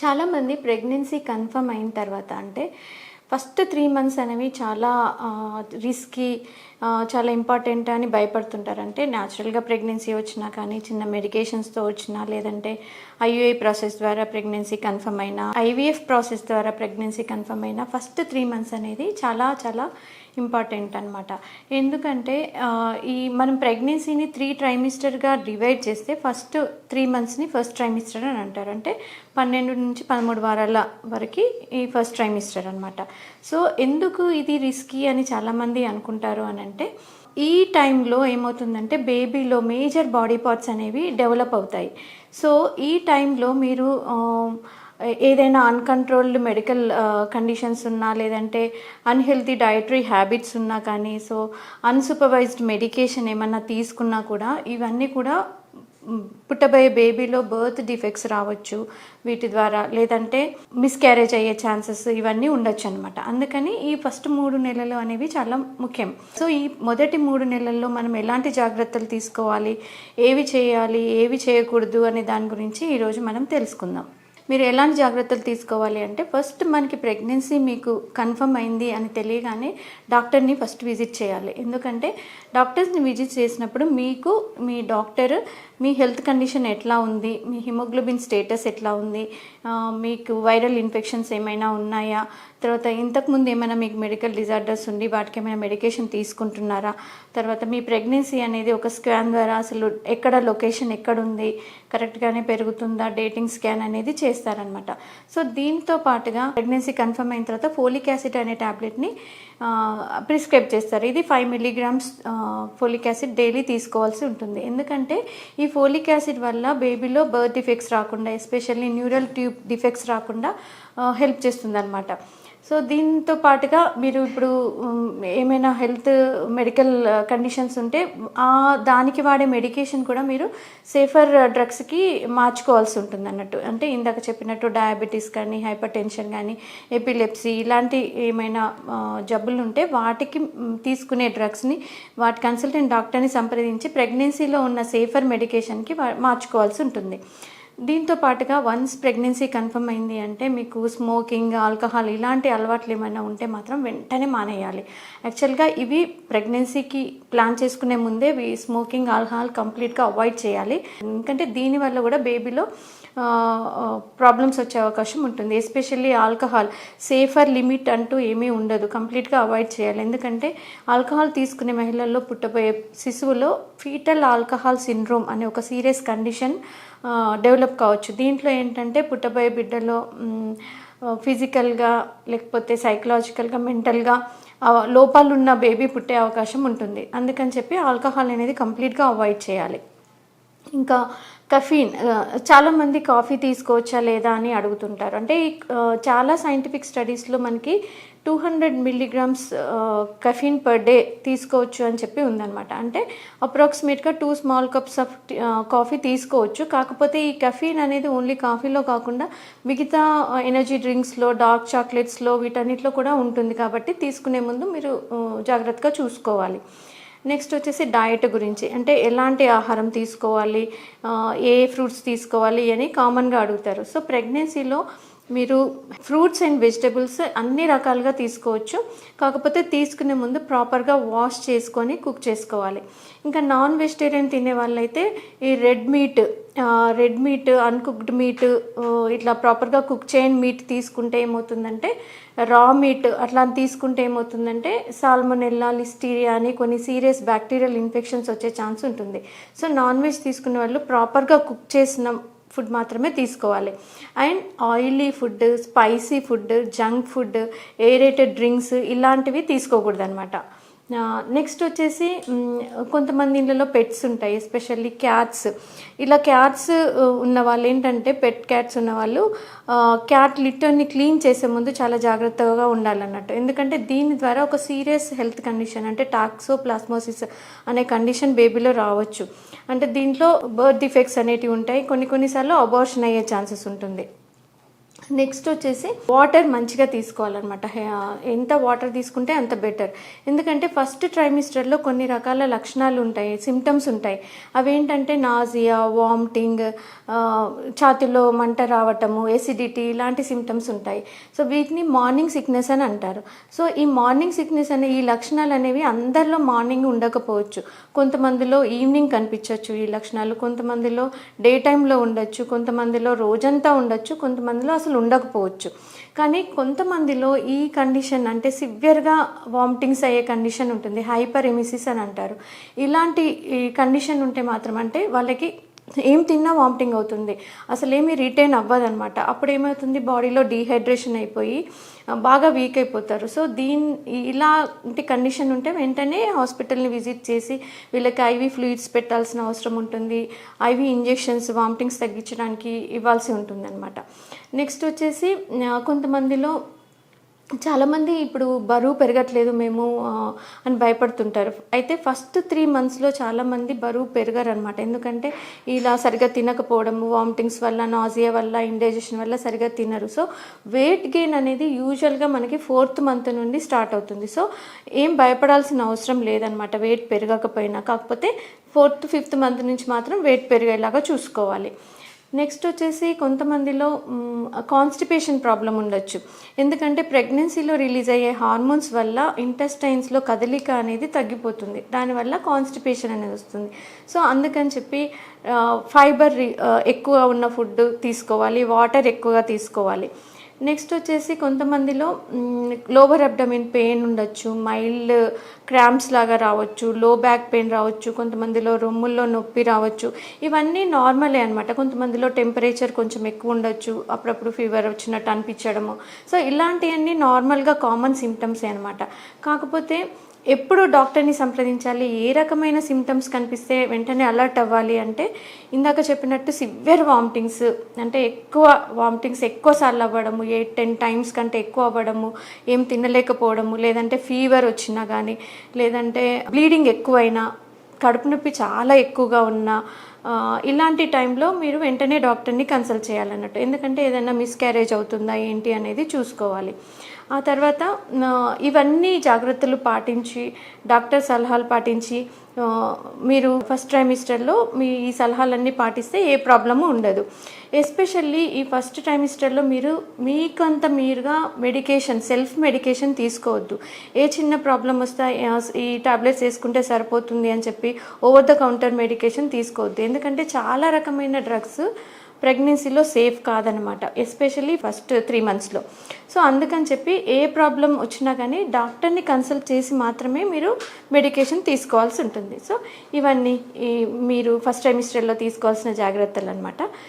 చాలామంది pregnancy confirm అయిన తర్వాత అంటే ఫస్ట్ త్రీ మంత్స్ అనేవి చాలా రిస్కీ చాలా ఇంపార్టెంట్ అని భయపడుతుంటారు. అంటే న్యాచురల్గా ప్రెగ్నెన్సీ వచ్చినా కానీ చిన్న మెడికేషన్స్తో వచ్చినా లేదంటే ఐయుఐ ప్రాసెస్ ద్వారా ప్రెగ్నెన్సీ కన్ఫర్మ్ అయినా ఐవీఎఫ్ ప్రాసెస్ ద్వారా ప్రెగ్నెన్సీ కన్ఫర్మ్ అయినా ఫస్ట్ త్రీ మంత్స్ అనేది చాలా చాలా ఇంపార్టెంట్ అనమాట ఎందుకంటే ఈ మనం ప్రెగ్నెన్సీని త్రీ ట్రైమిస్టర్గా డివైడ్ చేస్తే ఫస్ట్ త్రీ మంత్స్ని ఫస్ట్ ట్రైమిస్టర్ అని అంటారు. అంటే పన్నెండు నుంచి పదమూడు వారాల వరకు ఈ ఫస్ట్ ట్రైమిస్టర్ అనమాట సో ఎందుకు ఇది రిస్కీ అని చాలామంది అనుకుంటారు అని అంటే ఈ టైంలో ఏమవుతుందంటే బేబీలో మేజర్ బాడీ పార్ట్స్ అనేవి డెవలప్ అవుతాయి. సో ఈ టైంలో మీరు ఏదైనా అన్కంట్రోల్డ్ మెడికల్ కండిషన్స్ ఉన్నా లేదంటే అన్హెల్తీ డయటరీ హ్యాబిట్స్ ఉన్నా కానీ సో అన్సూపర్వైజ్డ్ మెడికేషన్ ఏమన్నా తీసుకున్నా కూడా ఇవన్నీ కూడా పుట్టబోయే బేబీలో బర్త్ డిఫెక్ట్స్ రావచ్చు. వీటి ద్వారా లేదంటే మిస్క్యారేజ్ అయ్యే ఛాన్సెస్ ఇవన్నీ ఉండొచ్చు అనమాట అందుకని ఈ ఫస్ట్ మూడు నెలలు అనేవి చాలా ముఖ్యం. సో ఈ మొదటి మూడు నెలల్లో మనం ఎలాంటి జాగ్రత్తలు తీసుకోవాలి? ఏవి చేయాలి? ఏవి చేయకూడదు? అనే దాని గురించి ఈరోజు మనం తెలుసుకుందాం. మీరు ఎలాంటి జాగ్రత్తలు తీసుకోవాలి అంటే ఫస్ట్ మనకి ప్రెగ్నెన్సీ మీకు కన్ఫర్మ్ అయింది అని తెలియగానే డాక్టర్ని ఫస్ట్ విజిట్ చేయాలి. ఎందుకంటే డాక్టర్స్ని విజిట్ చేసినప్పుడు మీకు మీ డాక్టర్ మీ హెల్త్ కండిషన్ ఎట్లా ఉంది? మీ హిమోగ్లోబిన్ స్టేటస్ ఎట్లా ఉంది? మీకు వైరల్ ఇన్ఫెక్షన్స్ ఏమైనా ఉన్నాయా? తర్వాత ఇంతకుముందు ఏమైనా మీకు మెడికల్ డిజార్డర్స్ ఉండి వాటికి ఏమైనా మెడికేషన్ తీసుకుంటున్నారా? తర్వాత మీ ప్రెగ్నెన్సీ అనేది ఒక స్కాన్ ద్వారా అసలు ఎక్కడ లొకేషన్ ఎక్కడుంది? కరెక్ట్గానే పెరుగుతుందా? డేటింగ్ స్కాన్ అనేది చేస్తారనమాట సో దీంతో పాటుగా ప్రెగ్నెన్సీ కన్ఫర్మ్ అయిన తర్వాత ఫోలిక్ యాసిడ్ అనే ట్యాబ్లెట్ని ప్రిస్క్రైబ్ చేస్తారు. ఇది five milligrams folic acid daily తీసుకోవాల్సి ఉంటుంది. ఎందుకంటే ఈ ఫోలిక్ యాసిడ్ వల్ల బేబీలో బర్త్ డిఫెక్ట్స్ రాకుండా ఎస్పెషల్లీ న్యూరల్ ట్యూబ్ డిఫెక్ట్స్ రాకుండా హెల్ప్ చేస్తుంది అనమాట సో దీంతో పాటుగా మీరు ఇప్పుడు ఏమైనా హెల్త్ మెడికల్ కండిషన్స్ ఉంటే ఆ దానికి వాడే మెడికేషన్ కూడా మీరు సేఫర్ డ్రగ్స్కి మార్చుకోవాల్సి ఉంటుంది అన్నట్టు అంటే ఇందాక చెప్పినట్టు డయాబెటీస్ కానీ హైపర్ టెన్షన్ కానీ ఎపిలెప్సీ ఇలాంటి ఏమైనా జబ్బులు ఉంటే వాటికి తీసుకునే డ్రగ్స్ని వాటి కన్సల్టెంట్ డాక్టర్ని సంప్రదించి ప్రెగ్నెన్సీలో ఉన్న సేఫర్ మెడికేషన్కి మార్చుకోవాల్సి ఉంటుంది. దీంతో పాటుగా వన్స్ ప్రెగ్నెన్సీ కన్ఫర్మ్ అయింది అంటే మీకు స్మోకింగ్ ఆల్కహాల్ ఇలాంటి అలవాట్లు ఏమైనా ఉంటే మాత్రం వెంటనే మానేయాలి. యాక్చువల్గా ఇవి ప్రెగ్నెన్సీకి ప్లాన్ చేసుకునే ముందే స్మోకింగ్ ఆల్కహాల్ కంప్లీట్గా అవాయిడ్ చేయాలి. ఎందుకంటే దీనివల్ల కూడా బేబీలో ప్రాబ్లమ్స్ వచ్చే అవకాశం ఉంటుంది ఎస్పెషల్లీ ఆల్కహాల్ సేఫర్ లిమిట్ అంటూ ఏమీ ఉండదు కంప్లీట్గా అవాయిడ్ చేయాలి. ఎందుకంటే ఆల్కహాల్ తీసుకునే మహిళల్లో పుట్టబోయే శిశువులో ఫీటల్ ఆల్కహాల్ సిండ్రోమ్ అనే ఒక సీరియస్ కండిషన్ డెవలప్ కావచ్చు. దీంట్లో ఏంటంటే పుట్టబోయే బిడ్డలో ఫిజికల్గా లేకపోతే సైకలాజికల్గా మెంటల్గా లోపాలు ఉన్న బేబీ పుట్టే అవకాశం ఉంటుంది. అందుకని చెప్పి ఆల్కహాల్ అనేది కంప్లీట్గా అవాయిడ్ చేయాలి. ఇంకా కఫీన్ చాలామంది కాఫీ తీసుకోవచ్చా లేదా అని అడుగుతుంటారు. అంటే ఈ, చాలా సైంటిఫిక్ స్టడీస్లో మనకి two hundred milligrams caffeine per day తీసుకోవచ్చు అని చెప్పి ఉందన్నమాట. అంటే అప్రాక్సిమేట్గా two small cups of coffee తీసుకోవచ్చు. కాకపోతే ఈ కఫీన్ అనేది ఓన్లీ కాఫీలో కాకుండా మిగతా ఎనర్జీ డ్రింక్స్లో డార్క్ చాక్లెట్స్లో వీటన్నిటిలో కూడా ఉంటుంది. కాబట్టి తీసుకునే ముందు మీరు జాగ్రత్తగా చూసుకోవాలి. నెక్స్ట్ వచ్చేసి డయట్ గురించి. అంటే ఎలాంటి ఆహారం తీసుకోవాలి ఏ ఫ్రూట్స్ తీసుకోవాలి అని కామన్గా అడుగుతారు. సో ప్రెగ్నెన్సీలో మీరు ఫ్రూట్స్ అండ్ వెజిటబుల్స్ అన్ని రకాలుగా తీసుకోవచ్చు. కాకపోతే తీసుకునే ముందు ప్రాపర్గా వాష్ చేసుకొని కుక్ చేసుకోవాలి. ఇంకా నాన్ వెజిటేరియన్ తినే వాళ్ళైతే ఈ red meat red meat uncooked meat ఇట్లా ప్రాపర్గా కుక్ చేయని మీట్ తీసుకుంటే ఏమవుతుందంటే రా మీట్ అట్లా తీసుకుంటే ఏమవుతుందంటే సాల్మొనెల్లా లిస్టీరియా అని కొన్ని సీరియస్ బ్యాక్టీరియల్ ఇన్ఫెక్షన్స్ వచ్చే ఛాన్స్ ఉంటుంది. సో నాన్ వెజ్ తీసుకునే వాళ్ళు ప్రాపర్గా కుక్ చేసిన ఫుడ్ మాత్రమే తీసుకోవాలి. And oily food spicy food junk food aerated drinks ఇలాంటివి తీసుకోకూడదు అనమాట నెక్స్ట్ వచ్చేసి కొంతమంది ఇళ్ళలో పెట్స్ ఉంటాయి ఎస్పెషల్లీ క్యాట్స్ ఇలా క్యాట్స్ ఉన్న వాళ్ళు ఏంటంటే పెట్ క్యాట్స్ ఉన్నవాళ్ళు క్యాట్ లిటర్ని క్లీన్ చేసే ముందు చాలా జాగ్రత్తగా ఉండాలన్నట్టు. ఎందుకంటే దీని ద్వారా ఒక సీరియస్ హెల్త్ కండిషన్ అంటే టాక్సో ప్లాస్మోసిస్ అనే కండిషన్ బేబీలో రావచ్చు. అంటే దీంట్లో బర్త్ డిఫెక్ట్స్ అనేటివి ఉంటాయి. కొన్ని కొన్నిసార్లు అబార్షన్ అయ్యే ఛాన్సెస్ ఉంటుంది. నెక్స్ట్ వచ్చేసి వాటర్ మంచిగా తీసుకోవాలన్నమాట. ఎంత వాటర్ తీసుకుంటే అంత బెటర్. ఎందుకంటే ఫస్ట్ ట్రైమిస్టర్లో కొన్ని రకాల లక్షణాలు ఉంటాయి సిమ్టమ్స్ ఉంటాయి. అవేంటంటే నాజియా వామిటింగ్ ఛాతిలో మంట రావటము ఎసిడిటీ ఇలాంటి సిమ్టమ్స్ ఉంటాయి. సో వీటిని మార్నింగ్ సిక్నెస్ అని అంటారు. సో ఈ మార్నింగ్ సిక్నెస్ అనే ఈ లక్షణాలు అనేవి అందరిలో మార్నింగ్ ఉండకపోవచ్చు. కొంతమందిలో ఈవినింగ్ కనిపించవచ్చు ఈ లక్షణాలు. కొంతమందిలో డే టైంలో ఉండొచ్చు. కొంతమందిలో రోజంతా ఉండొచ్చు. కొంతమందిలో అసలు ఉండకపోవచ్చు. కానీ కొంతమందిలో ఈ కండిషన్ అంటే సివియర్గా వామిటింగ్స్ అయ్యే కండిషన్ ఉంటుంది. హైపర్ ఎమిసిస్ అని అంటారు. ఇలాంటి ఈ కండిషన్ ఉంటే మాత్రం అంటే వాళ్ళకి ఏం తిన్నా వామిటింగ్ అవుతుంది. అసలు ఏమీ రిటైన్ అవ్వదనమాట అప్పుడు ఏమవుతుంది బాడీలో డీహైడ్రేషన్ అయిపోయి బాగా వీక్ అయిపోతారు. సో దీని ఇలాంటి కండిషన్ ఉంటే వెంటనే హాస్పిటల్ని విజిట్ చేసి వీళ్ళకి ఐవి ఫ్లూయిడ్స్ పెట్టాల్సిన అవసరం ఉంటుంది. ఐవి ఇంజెక్షన్స్ వామిటింగ్స్ తగ్గించడానికి ఇవ్వాల్సి ఉంటుంది నెక్స్ట్ వచ్చేసి కొంతమందిలో చాలామంది ఇప్పుడు బరువు పెరగట్లేదు మేము అని భయపడుతుంటారు. అయితే ఫస్ట్ త్రీ మంత్స్లో చాలామంది బరువు పెరగరు అనమాట ఎందుకంటే ఇలా సరిగ్గా తినకపోవడము వామిటింగ్స్ వల్ల నాజియా వల్ల ఇండైజెషన్ వల్ల సరిగ్గా తినరు. సో వెయిట్ గెయిన్ అనేది యూజువల్గా మనకి ఫోర్త్ మంత్ నుండి స్టార్ట్ అవుతుంది. సో ఏం భయపడాల్సిన అవసరం లేదనమాట వెయిట్ పెరగకపోయినా. కాకపోతే ఫోర్త్ ఫిఫ్త్ మంత్ నుంచి మాత్రం వెయిట్ పెరిగేలాగా చూసుకోవాలి. నెక్స్ట్ వచ్చేసి కొంతమందిలో కాన్స్టిపేషన్ ప్రాబ్లం ఉండొచ్చు. ఎందుకంటే ప్రెగ్నెన్సీలో రిలీజ్ అయ్యే హార్మోన్స్ వల్ల ఇంటెస్టైన్స్లో కదలిక అనేది తగ్గిపోతుంది. దానివల్ల కాన్స్టిపేషన్ అనేది వస్తుంది. సో అందుకని చెప్పి ఫైబర్ ఎక్కువ ఉన్న ఫుడ్ తీసుకోవాలి వాటర్ ఎక్కువగా తీసుకోవాలి. నెక్స్ట్ వచ్చేసి కొంతమందిలో లోవర్ అబ్డమిన్ పెయిన్ ఉండొచ్చు మైల్డ్ క్రాంప్స్ లాగా రావచ్చు లో బ్యాక్ పెయిన్ రావచ్చు కొంతమందిలో రొమ్ముల్లో నొప్పి రావచ్చు. ఇవన్నీ నార్మలే అనమాట కొంతమందిలో టెంపరేచర్ కొంచెం ఎక్కువ ఉండొచ్చు అప్పుడప్పుడు ఫీవర్ వచ్చినట్టు అనిపించడము. సో ఇలాంటివన్నీ నార్మల్గా కామన్ సిమ్టమ్సే అనమాట కాకపోతే ఎప్పుడు డాక్టర్ని సంప్రదించాలి? ఏ రకమైన సిమ్టమ్స్ కనిపిస్తే వెంటనే అలర్ట్ అవ్వాలి అంటే ఇందాక చెప్పినట్టు సివియర్ వామిటింగ్స్ అంటే ఎక్కువ వామిటింగ్స్ ఎక్కువ సార్లు అవ్వడము ఏ టెన్ టైమ్స్ కంటే ఎక్కువ అవ్వడము ఏం తినలేకపోవడము లేదంటే ఫీవర్ వచ్చినా కానీ లేదంటే బ్లీడింగ్ ఎక్కువైనా కడుపు నొప్పి చాలా ఎక్కువగా ఉన్నా ఇలాంటి టైంలో మీరు వెంటనే డాక్టర్ని కన్సల్ట్ చేయాలన్నట్టు. ఎందుకంటే ఏదైనా మిస్క్యారేజ్ అవుతుందా ఏంటి అనేది చూసుకోవాలి. ఆ తర్వాత ఇవన్నీ జాగ్రత్తలు పాటించి డాక్టర్ సలహాలు పాటించి మీరు ఫస్ట్ ట్రైమిస్టర్లో మీ ఈ సలహాలన్నీ పాటిస్తే ఏ ప్రాబ్లము ఉండదు. ఎస్పెషల్లీ ఈ ఫస్ట్ ట్రైమిస్టర్లో మీరు మీకంత మీరుగా మెడికేషన్ సెల్ఫ్ మెడికేషన్ తీసుకోవద్దు. ఏ చిన్న ప్రాబ్లం వస్తే ఈ టాబ్లెట్స్ వేసుకుంటే సరిపోతుంది అని చెప్పి ఓవర్ ద కౌంటర్ మెడికేషన్ తీసుకోవద్దు. ఎందుకంటే ఎందుకంటే చాలా రకమైన డ్రగ్స్ ప్రెగ్నెన్సీలో సేఫ్ కాదనమాట ఎస్పెషల్లీ ఫస్ట్ త్రీ మంత్స్లో సో అందుకని చెప్పి ఏ ప్రాబ్లం వచ్చినా కానీ డాక్టర్ని కన్సల్ట్ చేసి మాత్రమే మీరు మెడికేషన్ తీసుకోవాల్సి ఉంటుంది. సో ఇవన్నీ ఈ మీరు ఫస్ట్ ట్రైమిస్టర్లో తీసుకోవాల్సిన జాగ్రత్తలు అనమాట